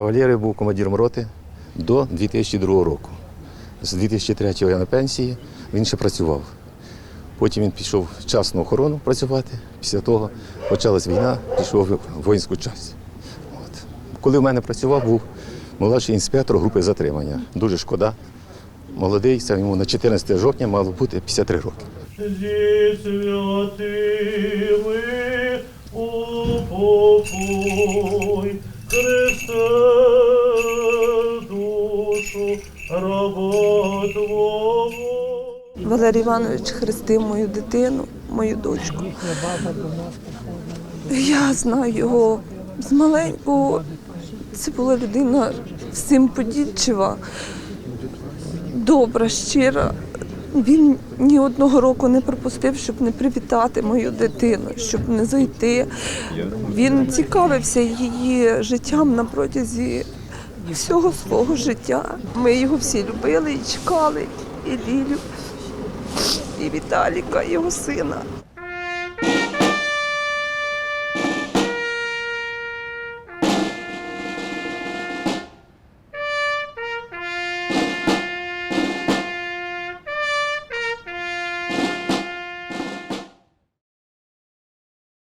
Валерій був командиром роти до 2002 року. З 2003 я на пенсії, він ще працював. Потім він пішов в частну охорону працювати. Після того почалась війна, пішов в воїнську часть. От. Коли в мене працював, був молодший інспектор групи затримання. Дуже шкода. Молодий, це йому на 14 жовтня мало бути 53 роки. зі святими упокой, Христе, душу Твого. Валерій Іванович хрестив мою дитину, мою дочку. Я знаю його з маленького. Це була людина всім подільчива, добра, щира. Він ні одного року не пропустив, щоб не привітати мою дитину, щоб не зайти. Він цікавився її життям на протязі всього свого життя. Ми його всі любили і чекали, і Лілю, і Віталіка, його сина.